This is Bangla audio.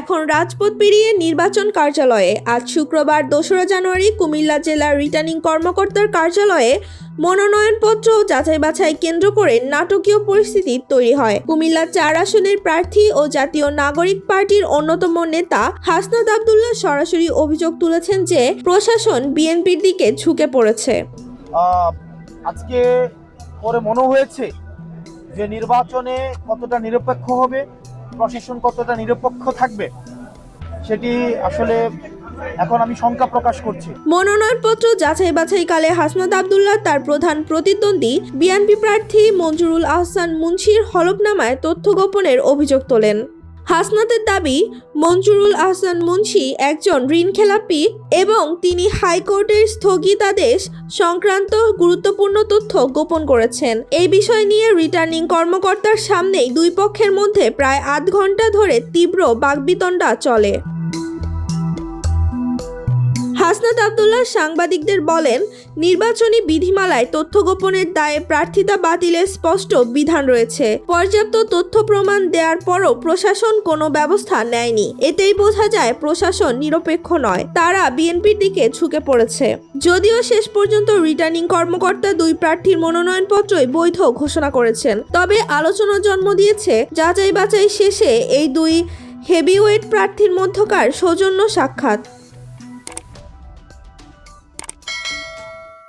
এখন রাজপথ পেরিয়ে নির্বাচন কার্যালয়ে। আজ শুক্রবার দোসরা জানুয়ারি কুমিল্লা জেলার রিটার্নিং কর্মকর্তার কার্যালয়ে মনোনয়নপত্র যাচাই বাছাই কেন্দ্র করে নাটকীয় পরিস্থিতি তৈরি হয়। কুমিল্লা চার আসনের প্রার্থী ও জাতীয় নাগরিক পার্টির অন্যতম নেতা হাসনাত আবদুল্লাহ সরাসরি অভিযোগ তুলেছেন যে প্রশাসন বিএনপির দিকে ঝুঁকে পড়েছে। আজকে পরে মনে হয়েছে যে নির্বাচনে কতটা নিরপেক্ষ হবে প্রশাসন কতটা নিরপেক্ষ থাকবে, সেটি আসলে এখন আমি শঙ্কা প্রকাশ করছি। মনোনয়নপত্র যাচাই বাছাইকালে হাসনাত আবদুল্লাহ তার প্রধান প্রতিদ্বন্দ্বী বিএনপি প্রার্থী মঞ্জুরুল আহসান মুন্সির হলফনামায় তথ্য গোপনের অভিযোগ তোলেন। হাসনাতের দাবি, মঞ্জুরুল আহসান মুন্সি একজন ঋণ খেলাপি এবং তিনি হাইকোর্টের স্থগিতাদেশ সংক্রান্ত গুরুত্বপূর্ণ তথ্য গোপন করেছেন। এই বিষয় নিয়ে রিটার্নিং কর্মকর্তার সামনেই দুই পক্ষের মধ্যে প্রায় আধ ঘণ্টা ধরে তীব্র বাগবিতণ্ডা চলে। হাসনাত আবদুল্লাহ সাংবাদিকদের বলেন, নির্বাচনী বিধিমালায় তথ্য গোপনের দায়ে প্রার্থিতা বাতিলের স্পষ্ট বিধান রয়েছে। পর্যাপ্ত তথ্য প্রমাণ দেওয়ার পরও প্রশাসন কোনো ব্যবস্থা নেয়নি। এতেই বোঝা যায় প্রশাসন নিরপেক্ষ নয়। তারা বিএনপির দিকে ঝুঁকে পড়েছে। যদিও শেষ পর্যন্ত রিটার্নিং কর্মকর্তা দুই প্রার্থীর মনোনয়নপত্রই বৈধ ঘোষণা করেছেন। তবে আলোচনা জন্ম দিয়েছে যাচাই বাছাই শেষে এই দুই হেভিওয়েট প্রার্থীর মধ্যকার সৌজন্য সাক্ষাৎ।